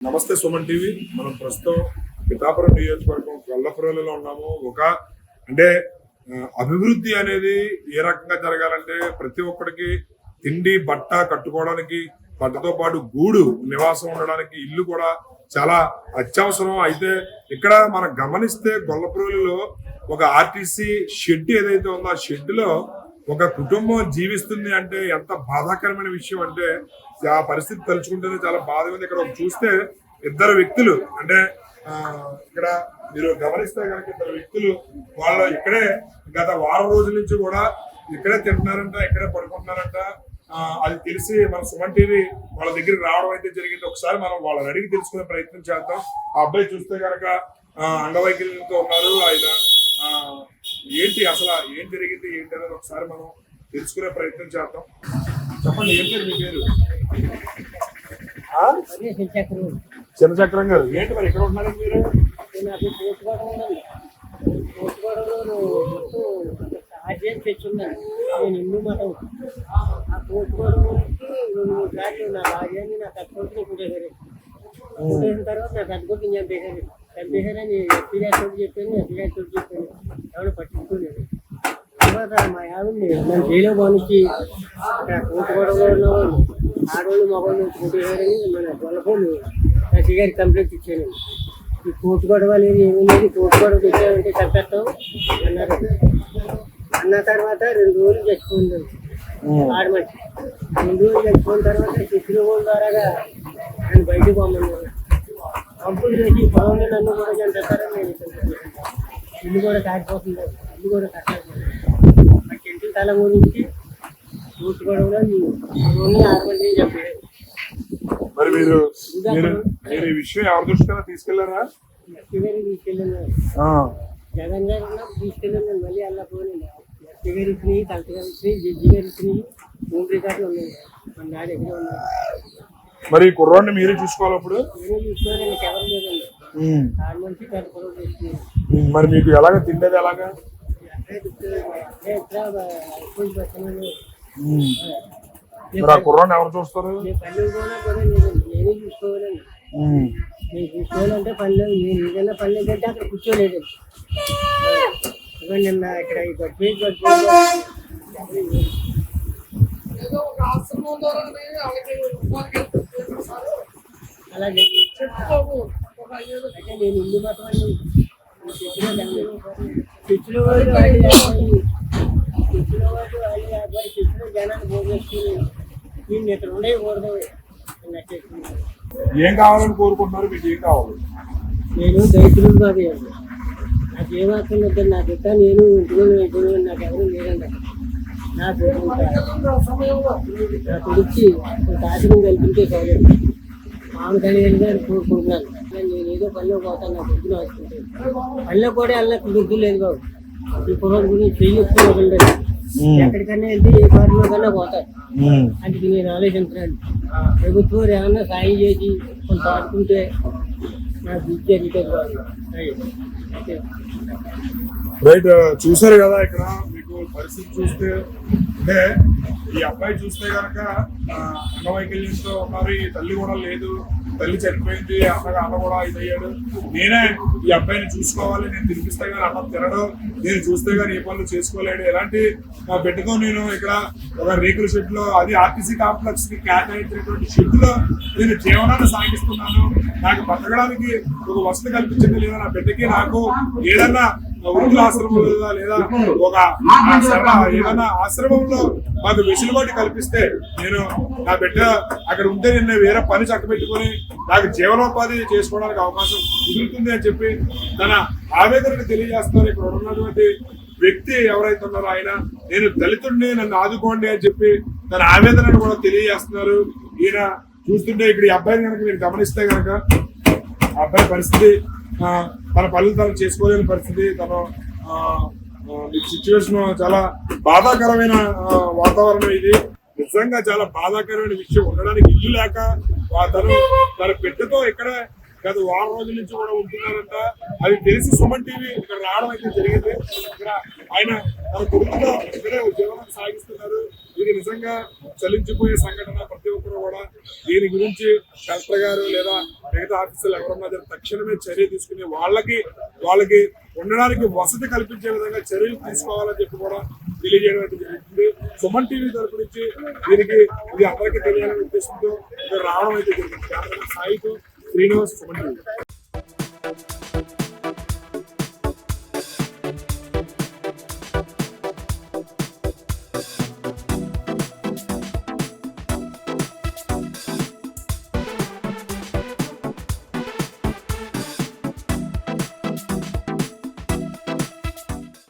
నమస్తే సుమన్ టీవీ. మనం ప్రస్తుతం పిఠాపురం నియోజకవర్గం కొల్లపురంలో ఉన్నాము. ఒక అంటే అభివృద్ధి అనేది ఏ రకంగా జరగాలంటే ప్రతి ఒక్కడికి తిండి బట్ట కట్టుకోవడానికి బట్టతో పాటు గూడు నివాసం ఉండడానికి ఇల్లు కూడా చాలా అత్యవసరం. అయితే ఇక్కడ మనం గమనిస్తే గొల్లపురంలో ఒక ఆర్టీసీ షెడ్ ఏదైతే ఉందో ఆ షెడ్లో ఒక కుటుంబం జీవిస్తుంది అంటే ఎంత బాధాకరమైన విషయం అంటే ఆ పరిస్థితి తలుచుకుంటేనే చాలా బాధ ఉంది. ఇక్కడ చూస్తే ఇద్దరు వ్యక్తులు అంటే ఇక్కడ మీరు గమనిస్తే కనుక ఇద్దరు వ్యక్తులు వాళ్ళు ఇక్కడే గత వారం రోజుల నుంచి కూడా ఇక్కడే తింటున్నారంట ఇక్కడే పడుకుంటున్నారంట. అది తెలిసి మన సుమన్ టీవీ వాళ్ళ దగ్గరికి రావడం అయితే జరిగింది. ఒకసారి మనం వాళ్ళని అడిగి తెలుసుకునే ప్రయత్నం చేద్దాం. ఆ అబ్బాయి చూస్తే కనుక అంగవైకల్యంతో ఉన్నారు. ఆయన ఏంటి అసలు ఏం జరిగింది ఏంటి అనేది ఒకసారి మనం తెలుసుకునే ప్రయత్నం చేద్దాం. చెప్పండి ఏం పేరు మీ పేరు? శిక్షకులు చిన్నచక్రం గారు ఏంటి మరి ఎక్కడ ఉన్నారు మీరు? నేను హిందూ మతం ఆ పోటుకోవడానికి రెండు మూడు సార్లు నా రాజ్యాన్ని నా తక్కువకి కొట్టేశారు కొట్టేసిన తర్వాత నా పెద్ద కొట్టిని చంపేశారు చంపేశారని ఎస్పీగా తోటి చెప్పాను ఎస్పీగా తోటి చెప్పాను. ఎవరు పట్టించుకోలేదు. తర్వాత మా ఆవిడ్ని నన్ను జైలు బానిచ్చి అక్కడ కోటుకోవడంలో ఉన్నవాళ్ళు ఆడవాళ్ళు మగవాళ్ళు కొట్టేశారని మన గొల్లపోలు ఎస్పీ గారికి కంప్లైంట్ ఇచ్చాను. ఈ కోర్టు గొడవ లేదు ఏమీ లేదు కోర్టు గొడవ తెచ్చామంటే చంపేస్తాం అన్నారు. అన్న తర్వాత రెండు రోజులు చచ్చిపోయింది. ఆడమని రెండు రోజులు చచ్చిపోయిన తర్వాత శిశుల ద్వారాగా నన్ను బయటకు పొమ్మన్నారు పంపులు చేసి పొలంలో నన్ను కూడా చంపేస్తారని నేను ఇక్కడ ఇల్లు కూడా కారిపోతుంది ఇల్లు కూడా కట్టాలి మా ఇంటి తల గురించి కోర్టు గొడవలో ఓన్లీ ఆరు మంది చెప్పారు మరి మీరు మీరు మీరు ఈ విషయం ఎవరి దృష్టికైనా తీసుకెళ్ళారా? ఎస్పీ గారికి తీసుకెళ్ళాను జగన్ గారు ఉన్నప్పుడు తీసుకెళ్ళాను. మళ్ళీ అలా పోలేదు ఎస్పీ గారు ఇచ్చినాయి కలెక్టర్ గారు ఇచ్చినాయి జడ్జి గారు ఇచ్చినాయి హోమ్ రికార్డులు ఉన్నాయి. మన నా దగ్గర ఉన్నాయి మరి ఈ కుర్రాడిని మీరే చూసుకోవాలి అప్పుడు? మరి మీకు ఎలాగ తిండేది ఎలాగా? మీరు ఆ కుర్రాన్ని ఎవరు చూస్తారు? నేను పల్లె కూడా కూడా నేను నేను ఏదైనా అక్కడ కూర్చోలేదు నిన్న ఇక్కడ అలాగే అంటే నేను చర్చిలో వాళ్ళు చర్చిలో వాళ్ళు వాళ్ళు లేకపోయి చర్చిలో జనాన్ని పోగేసుకుని నేను ఇక్కడ ఉండకూడదు అని నచ్చేసుకున్నాను ఏం కావాలని కోరుకుంటున్నారు? మీకు ఏం కావాలి? నేను దైత్రుడు అండి నాకు ఏమాత్రం వద్దు నా బిడ్డ నేను ఇంటిలో ఇంటిలో నాకు ఎవరు లేదండి నా కొడుక్కి ఒక ఆశ్రమం కల్పించే కాలేదు మామూలు కలిగేది కోరుకుంటున్నాను నేను ఏదో పనిలో పోతాను నా కొడుకుని ఆసుకుంటాను పనిలో కూడా వెళ్ళిన కుదురుతూ లేదు బాబు ఈ పొలం గురించి చెయ్యొచ్చు వదలలేదు ఎక్కడికన్నా వెళ్తే ఏ బారిలో కన్నా పోతారు అందుకు నేను ఆలోచించాను ప్రభుత్వం ఏమన్నా సాయం చేసి కొంత ఆడుకుంటే నాకు విద్య రిటర్న్ కాదు రైట్ చూసారు కదా ఇక్కడ. పరిస్థితి చూస్తే అంటే ఈ అబ్బాయి చూస్తే కనుక అంగవైకల్యంతో ఉన్నారు ఈ తల్లి కూడా లేదు తల్లి చనిపోయింది అన్నగా అన్న కూడా ఇదయ్యాడు. నేనే ఈ అబ్బాయిని చూసుకోవాలి నేను తినిపిస్తే కానీ అన్నం తినడు నేను చూస్తే కానీ ఏ పనులు చేసుకోలేడు. ఎలాంటి మా బిడ్డతో నేను ఇక్కడ ఒక రేకుల షెడ్లో అది ఆర్టీసీ కాంప్లెక్స్కి కేటాయించినటువంటి షెడ్లో నేను జీవనాన్ని సాగిస్తున్నాను. నాకు బతకడానికి ఒక వసతి కల్పించడం లేదా నా బిడ్డకి నాకు ఏదన్నా వృద్ధుల ఆశ్రమం లేదా లేదా ఒక ఏదైనా ఆశ్రమంలో మాకు వెసులుబాటు కల్పిస్తే నేను నా బిడ్డ అక్కడ ఉంటే నేను వేరే పని చక్కబెట్టుకొని నాకు జీవనోపాధి చేసుకోవడానికి అవకాశం కుదురుతుంది అని చెప్పి తన ఆవేదనను తెలియజేస్తున్నారు ఇక్కడ ఉన్నటువంటి వ్యక్తి ఎవరైతే ఉన్నారో ఆయన నేను దళితుడిని నన్ను ఆదుకోండి అని చెప్పి తన ఆవేదనను కూడా తెలియజేస్తున్నారు. ఈయన చూస్తుంటే ఇక్కడ ఈ అబ్బాయిని కనుక మీరు గమనిస్తే కనుక ఆ అబ్బాయి పరిస్థితి తన పనులు తను చేసుకోలేని పరిస్థితి తను సిచ్యువేషన్ చాలా బాధాకరమైన వాతావరణం ఇది. నిజంగా చాలా బాధాకరమైన విషయం. ఉండడానికి ఇల్లు లేక తను తన పెట్టతో ఇక్కడ గత వారం రోజుల నుంచి కూడా ఉంటున్నారంట. అది తెలిసి సుమన్ టీవీ ఇక్కడ రావడం అయితే జరిగింది. ఇక్కడ ఆయన తన కుటుంబంలో ఇక్కడే జీవనం సాగిస్తున్నారు. ఇది నిజంగా చలించిపోయే సంఘటన కూడా దీని గురించి కలెక్టర్ గారు లేదా మిగతా ఆఫీసర్లు ఎవరన్నా తక్షణమే చర్య తీసుకుని వాళ్ళకి వాళ్ళకి ఉండడానికి వసతి కల్పించే విధంగా చర్యలు తీసుకోవాలని చెప్పి కూడా తెలియజేయడం అయితే జరుగుతుంది. సుమన్ టీవీ తరపు నుంచి దీనికి ఇది అందరికీ తెలియాలనే ఉద్దేశంతో రావడం అయితే జరిగింది. సాయితో శ్రీనివాస్ సుమన్ టీవీ.